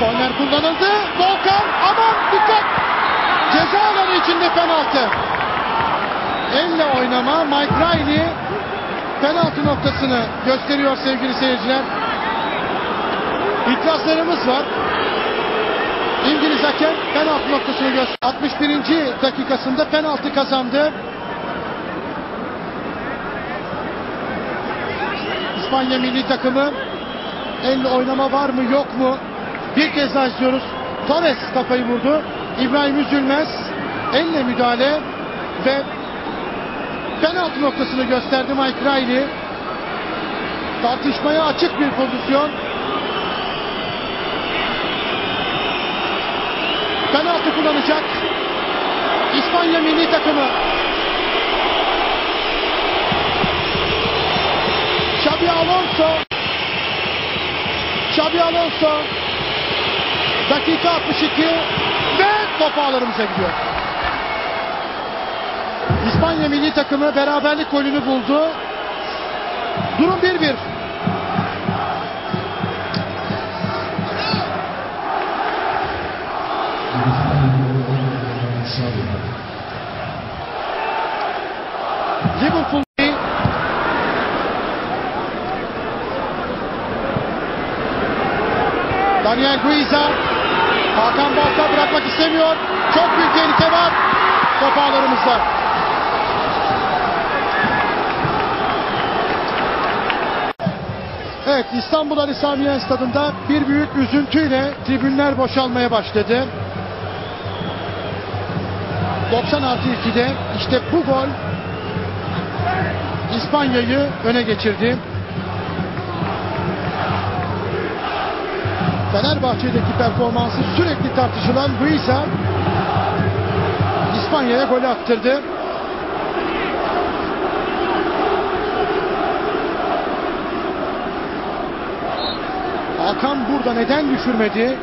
Korner kullanıldı. Volkan aman dikkat. Ceza alanı içinde penaltı. Elle oynama Mike Riley penaltı noktasını gösteriyor sevgili seyirciler. İtirazlarımız var. İngiliz hakem penaltı noktasını gösterdi. 61. dakikasında penaltı kazandı. İspanya milli takımı elle oynama var mı yok mu? Bir kez daha izliyoruz. Torres kafayı vurdu. İbrahim Üzülmez elle müdahale ve penaltı noktasını gösterdi Mike Riley. Tartışmaya açık bir pozisyon. Penaltı kullanacak. İspanya milli takımı. Xabi Alonso. Xabi Alonso. Dakika 62 ve top ağlarımıza gidiyor. İspanya milli takımı beraberlik golünü buldu. Durum 1-1. Liverpool Daniel Guiza Hakan Balta bırakmak istemiyor. Çok büyük tehlike var. Top ağlarımızda. Evet İstanbul Ali Sami stadında bir büyük üzüntüyle tribünler boşalmaya başladı. 90 artı 2'de işte bu gol İspanya'yı öne geçirdi. Fenerbahçe'deki performansı sürekli tartışılan Guiza İspanya'ya golü attırdı. Hakan burada neden düşürmedi?